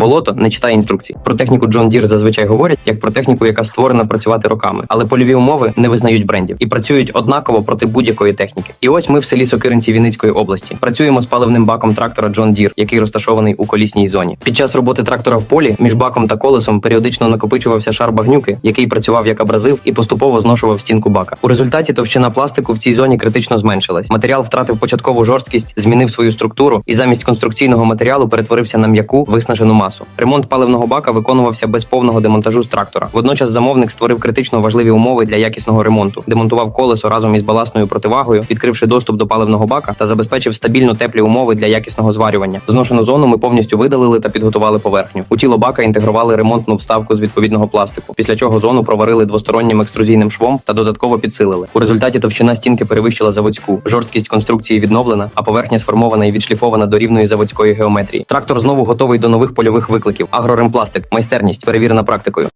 Болото не читає інструкцій. Про техніку John Deere зазвичай говорять як про техніку, яка створена працювати роками, але польові умови не визнають брендів і працюють однаково проти будь-якої техніки. І ось ми в селі Сокиринці Вінницької області працюємо з паливним баком трактора John Deere, який розташований у колісній зоні. Під час роботи трактора в полі між баком та колесом періодично накопичувався шар багнюки, який працював як абразив і поступово зношував стінку бака. У результаті товщина пластику в цій зоні критично зменшилась. Матеріал втратив початкову жорсткість, змінив свою структуру і замість конструкційного матеріалу перетворився на м'яку виснажену масу. Ремонт паливного бака виконувався без повного демонтажу з трактора. Водночас замовник створив критично важливі умови для якісного ремонту, демонтував колесо разом із баласною противагою, відкривши доступ до паливного бака та забезпечив стабільно теплі умови для якісного зварювання. Зношену зону ми повністю видалили та підготували поверхню. У тіло бака інтегрували ремонтну вставку з відповідного пластику, після чого зону проварили двостороннім екструзійним швом та додатково підсилили. У результаті товщина стінки перевищила заводську, жорсткість конструкції відновлена, а поверхня сформована і відшліфована до рівної заводської геометрії. Трактор знову готовий до нових польових викликів. Агроремпластик, майстерність, перевірена практикою.